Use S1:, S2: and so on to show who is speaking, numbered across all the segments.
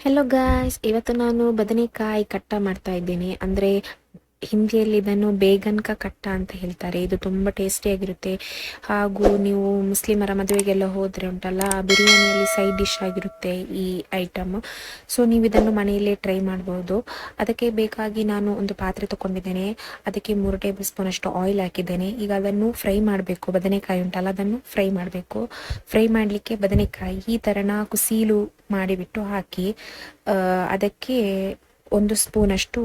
S1: Hello guys ಇವತ್ತು ನಾನು ಬದನೆಕಾಯಿ ಕಟ್ಟ ಮಾಡ್ತಾ ಇದ್ದೀನಿ. ಅಂದರೆ ಹಿಂದಿಯಲ್ಲಿ ಇದನ್ನು ಬೇಗನ್ಕ ಕಟ್ಟ ಅಂತ ಹೇಳ್ತಾರೆ. ಇದು ತುಂಬ ಟೇಸ್ಟಿಯಾಗಿರುತ್ತೆ ಹಾಗೂ ನೀವು ಮುಸ್ಲಿಮರ ಮದುವೆಗೆಲ್ಲ ಹೋದರೆ ಉಂಟಲ್ಲ ಬಿರಿಯಾನಿಯಲ್ಲಿ ಸೈಡ್ ಡಿಶ್ ಆಗಿರುತ್ತೆ ಈ ಐಟಮ್ ಸೊ ನೀವು ಇದನ್ನು ಮನೆಯಲ್ಲೇ ಟ್ರೈ ಮಾಡ್ಬೋದು. ಅದಕ್ಕೆ ಬೇಕಾಗಿ ನಾನು ಒಂದು ಪಾತ್ರೆ ತಗೊಂಡಿದ್ದೇನೆ ಅದಕ್ಕೆ ಮೂರು ಟೇಬಲ್ ಸ್ಪೂನ್ ಅಷ್ಟು ಆಯಿಲ್ ಹಾಕಿದ್ದೇನೆ. ಈಗ ಅದನ್ನು ಫ್ರೈ ಮಾಡಬೇಕು. ಬದನೆಕಾಯಿ ಉಂಟಲ್ಲ, ಅದನ್ನು ಫ್ರೈ ಮಾಡಬೇಕು. ಫ್ರೈ ಮಾಡಲಿಕ್ಕೆ ಬದನೆಕಾಯಿ, ಈ ಥರನ ಕುಸೀಲು ಸೀಲು ಮಾಡಿಬಿಟ್ಟು ಹಾಕಿ ಅದಕ್ಕೆ ಒಂದು ಸ್ಪೂನಷ್ಟು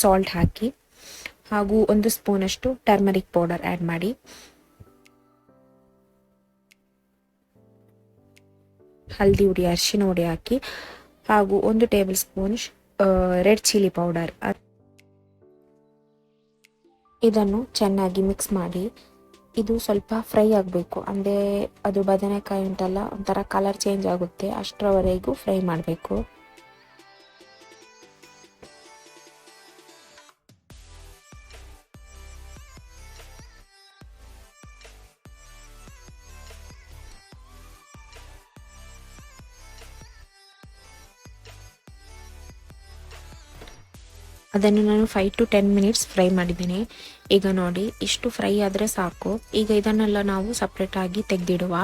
S1: ಸಾಲ್ಟ್ ಹಾಕಿ ಹಾಗೂ ಒಂದು ಸ್ಪೂನಷ್ಟು ಟರ್ಮರಿಕ್ ಪೌಡರ್ ಆ್ಯಡ್ ಮಾಡಿ. ಹಲ್ದಿ ಉಡಿ ಅರಿಶಿನ ಹುಡಿ ಹಾಕಿ ಹಾಗೂ ಒಂದು table spoon red chilli powder ಇದನ್ನು ಚೆನ್ನಾಗಿ ಮಿಕ್ಸ್ ಮಾಡಿ. ಇದು ಸ್ವಲ್ಪ ಫ್ರೈ ಆಗಬೇಕು. ಅಂದರೆ ಅದು ಬದನೆಕಾಯಿ ಉಂಟಲ್ಲ, ಒಂಥರ ಕಲರ್ ಚೇಂಜ್ ಆಗುತ್ತೆ. ಅಷ್ಟರವರೆಗೂ ಫ್ರೈ ಮಾಡಬೇಕು. ಅದನ್ನು ನಾನು five to ten minutes fry ಮಾಡಿದ್ದೀನಿ. ಈಗ ನೋಡಿ, ಇಷ್ಟು ಫ್ರೈ ಆದರೆ ಸಾಕು. ಈಗ ಇದನ್ನೆಲ್ಲ ನಾವು ಸಪ್ರೇಟ್ ಆಗಿ ತೆಗೆದಿಡುವ.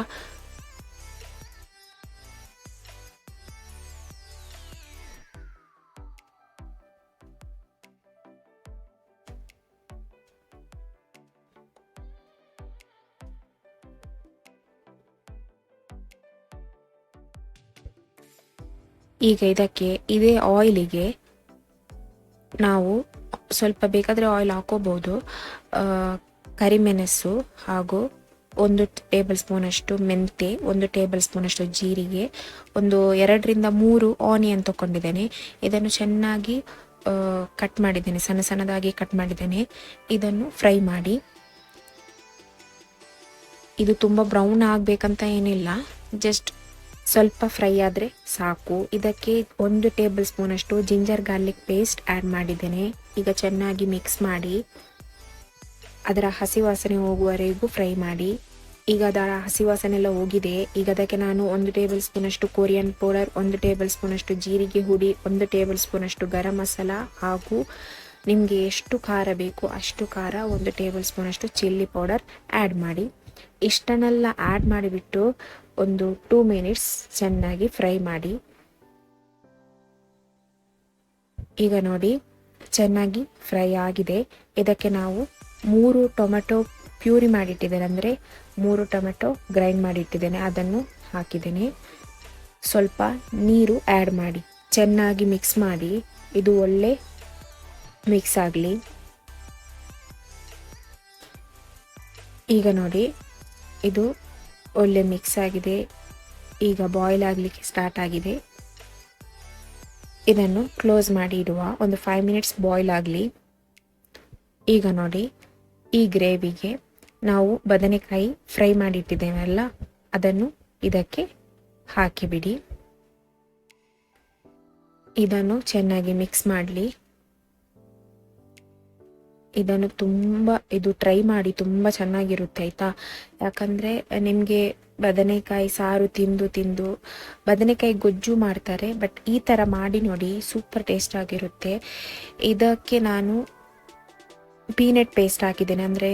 S1: ಈಗ ಇದಕ್ಕೆ, ಇದೇ ಆಯಿಲಿಗೆ ನಾವು ಸ್ವಲ್ಪ ಬೇಕಾದರೆ ಆಯಿಲ್ ಹಾಕೋಬಹುದು ಕರಿಮೆಣಸು ಹಾಗೂ ಒಂದು ಟೇಬಲ್ ಸ್ಪೂನಷ್ಟು ಮೆಂತೆ ಒಂದು ಟೇಬಲ್ ಸ್ಪೂನಷ್ಟು ಜೀರಿಗೆ, ಒಂದು ಎರಡರಿಂದ ಮೂರು ಆನಿಯನ್ ತಗೊಂಡಿದ್ದೇನೆ ಇದನ್ನು ಚೆನ್ನಾಗಿ ಕಟ್ ಮಾಡಿದ್ದೇನೆ, ಸಣ್ಣ ಸಣ್ಣದಾಗಿ ಕಟ್ ಮಾಡಿದ್ದೇನೆ. ಇದನ್ನು ಫ್ರೈ ಮಾಡಿ. ಇದು ತುಂಬ ಬ್ರೌನ್ ಆಗಬೇಕಂತ ಏನಿಲ್ಲ ಜಸ್ಟ್ ಸ್ವಲ್ಪ ಫ್ರೈ ಆದರೆ ಸಾಕು. ಇದಕ್ಕೆ ಒಂದು ಟೇಬಲ್ ಸ್ಪೂನಷ್ಟು ಜಿಂಜರ್ ಗಾರ್ಲಿಕ್ ಪೇಸ್ಟ್ ಆ್ಯಡ್ ಮಾಡಿದ್ದೇನೆ. ಈಗ ಚೆನ್ನಾಗಿ ಮಿಕ್ಸ್ ಮಾಡಿ ಅದರ ಹಸಿ ವಾಸನೆ ಹೋಗುವವರೆಗೂ ಫ್ರೈ ಮಾಡಿ. ಈಗ ಅದರ ಹಸಿ ವಾಸನೆ ಎಲ್ಲ ಹೋಗಿದೆ. ಈಗ ಅದಕ್ಕೆ ನಾನು ಒಂದು ಟೇಬಲ್ ಸ್ಪೂನಷ್ಟು ಕೊರಿಯನ್ ಪೌಡರ್, ಒಂದು ಟೇಬಲ್ ಸ್ಪೂನಷ್ಟು ಜೀರಿಗೆ ಹುಡಿ, ಒಂದು ಟೇಬಲ್ ಸ್ಪೂನಷ್ಟು ಗರಂ ಮಸಾಲ ಹಾಗೂ ನಿಮಗೆ ಎಷ್ಟು ಖಾರ ಬೇಕು ಅಷ್ಟು ಖಾರ ಒಂದು ಟೇಬಲ್ ಸ್ಪೂನಷ್ಟು ಚಿಲ್ಲಿ ಪೌಡರ್ ಆ್ಯಡ್ ಮಾಡಿ. ಇಷ್ಟನ್ನೆಲ್ಲ ಆ್ಯಡ್ ಮಾಡಿಬಿಟ್ಟು ಒಂದು ಟೂ ಮಿನಿಟ್ಸ್ ಚೆನ್ನಾಗಿ ಫ್ರೈ ಮಾಡಿ. ಈಗ ನೋಡಿ, ಚೆನ್ನಾಗಿ ಫ್ರೈ ಆಗಿದೆ. ಇದಕ್ಕೆ ನಾವು ಮೂರು ಟೊಮೆಟೊ ಪ್ಯೂರಿ ಮಾಡಿಟ್ಟಿದ್ದೇನೆ. ಅಂದರೆ ಮೂರು ಟೊಮೆಟೊ ಗ್ರೈಂಡ್ ಮಾಡಿಟ್ಟಿದ್ದೇನೆ. ಅದನ್ನು ಹಾಕಿದ್ದೇನೆ. ಸ್ವಲ್ಪ ನೀರು ಆ್ಯಡ್ ಮಾಡಿ. ಚೆನ್ನಾಗಿ ಮಿಕ್ಸ್ ಮಾಡಿ. ಇದು ಒಳ್ಳೆ ಮಿಕ್ಸ್ ಆಗಲಿ. ಈಗ ನೋಡಿ, ಇದು ಒಳ್ಳೆ ಮಿಕ್ಸ್ ಆಗಿದೆ. ಈಗ ಬಾಯ್ಲ್ ಆಗಲಿಕ್ಕೆ ಸ್ಟಾರ್ಟ್ ಆಗಿದೆ. ಇದನ್ನು ಕ್ಲೋಸ್ ಮಾಡಿ ಇಡುವ. ಒಂದು ಫೈವ್ ಮಿನಿಟ್ಸ್ ಬಾಯ್ಲ್ ಆಗಲಿ. ಈಗ ನೋಡಿ, ಈ ಗ್ರೇವಿಗೆ ನಾವು ಬದನೆಕಾಯಿ ಫ್ರೈ ಮಾಡಿಟ್ಟಿದ್ದೇವಲ್ಲ ಅದನ್ನು ಇದಕ್ಕೆ ಹಾಕಿಬಿಡಿ. ಇದನ್ನು ಚೆನ್ನಾಗಿ ಮಿಕ್ಸ್ ಮಾಡಲಿ. ಇದನ್ನು ತುಂಬ, ಇದು ಟ್ರೈ ಮಾಡಿ ತುಂಬ ಚೆನ್ನಾಗಿರುತ್ತೆ, ಆಯ್ತಾ? ಯಾಕಂದ್ರೆ ನಿಮಗೆ ಬದನೆಕಾಯಿ ಸಾರು ತಿಂದು ತಿಂದು, ಬದನೆಕಾಯಿ ಗೊಜ್ಜು ಮಾಡ್ತಾರೆ ಬಟ್ ಈ ಥರ ಮಾಡಿ ನೋಡಿ ಸೂಪರ್ ಟೇಸ್ಟ್ ಆಗಿರುತ್ತೆ. ಇದಕ್ಕೆ ನಾನು ಪೀನಟ್ ಪೇಸ್ಟ್ ಹಾಕಿದ್ದೇನೆ, ಅಂದರೆ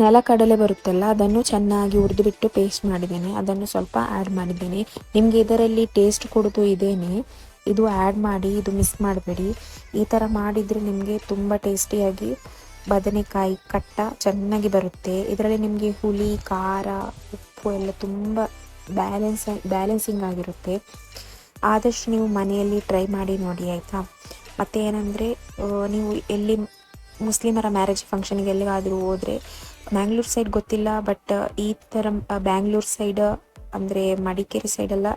S1: ನೆಲಕಡಲೆ ಬರುತ್ತಲ್ಲ, ಅದನ್ನು ಚೆನ್ನಾಗಿ ಹುರಿದುಬಿಟ್ಟು ಪೇಸ್ಟ್ ಮಾಡಿದ್ದೇನೆ. ಅದನ್ನು ಸ್ವಲ್ಪ ಆ್ಯಡ್ ಮಾಡಿದ್ದೇನೆ. ನಿಮಗೆ ಇದರಲ್ಲಿ ಟೇಸ್ಟ್ ಕೊಡೋದು ಇದೇನೆ. ಇದು ಆ್ಯಡ್ ಮಾಡಿ, ಇದು ಮಿಸ್ ಮಾಡಬೇಡಿ. ಈ ಥರ ಮಾಡಿದರೆ ನಿಮಗೆ ತುಂಬ ಟೇಸ್ಟಿಯಾಗಿ ಬದನೆಕಾಯಿ ಕಟ್ಟ ಚೆನ್ನಾಗಿ ಬರುತ್ತೆ. ಇದರಲ್ಲಿ ನಿಮಗೆ ಹುಳಿ, ಖಾರ, ಉಪ್ಪು ಎಲ್ಲ ತುಂಬ ಬ್ಯಾಲೆನ್ಸ್ ಬ್ಯಾಲೆನ್ಸಿಂಗ್ ಆಗಿರುತ್ತೆ. ಆದಷ್ಟು ನೀವು ಮನೆಯಲ್ಲಿ ಟ್ರೈ ಮಾಡಿ ನೋಡಿ, ಆಯಿತಾ? ಮತ್ತು ಏನಂದರೆ ನೀವು ಎಲ್ಲಿ ಮುಸ್ಲಿಮರ ಮ್ಯಾರೇಜ್ ಫಂಕ್ಷನ್ಗೆ ಎಲ್ಲಿಗಾದರೂ ಹೋದರೆ ಮ್ಯಾಂಗ್ಳೂರ್ ಸೈಡ್ ಗೊತ್ತಿಲ್ಲ ಬಟ್ ಈ ಥರ ಬ್ಯಾಂಗ್ಳೂರ್ ಸೈಡ್ ಅಂದರೆ ಮಡಿಕೇರಿ ಸೈಡೆಲ್ಲ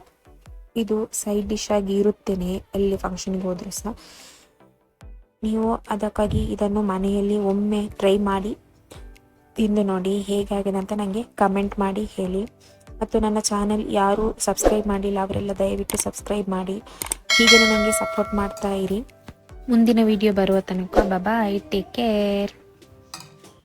S1: ಇದು ಸೈಡ್ ಡಿಶ್ ಆಗಿ ಇರುತ್ತೇನೆ ಎಲ್ಲಿ ಫಂಕ್ಷನ್ಗೆ ಹೋದರೂ ಸಹ. ನೀವು ಅದಕ್ಕಾಗಿ ಇದನ್ನು ಮನೆಯಲ್ಲಿ ಒಮ್ಮೆ ಟ್ರೈ ಮಾಡಿ, ತಿಂದು ನೋಡಿ ಹೇಗಾಗಿದೆ ಅಂತ ನನಗೆ ಕಮೆಂಟ್ ಮಾಡಿ ಹೇಳಿ. ಮತ್ತು ನನ್ನ ಚಾನಲ್ ಯಾರು ಸಬ್ಸ್ಕ್ರೈಬ್ ಮಾಡಿಲ್ಲ, ಅವರೆಲ್ಲ ದಯವಿಟ್ಟು ಸಬ್ಸ್ಕ್ರೈಬ್ ಮಾಡಿ. ಹೀಗೆ ನನಗೆ ಸಪೋರ್ಟ್ ಮಾಡ್ತಾ ಇರಿ. ಮುಂದಿನ ವಿಡಿಯೋ ಬರುವ ತನಕ ಬಾಯ್ ಟೇಕ್ ಕೇರ್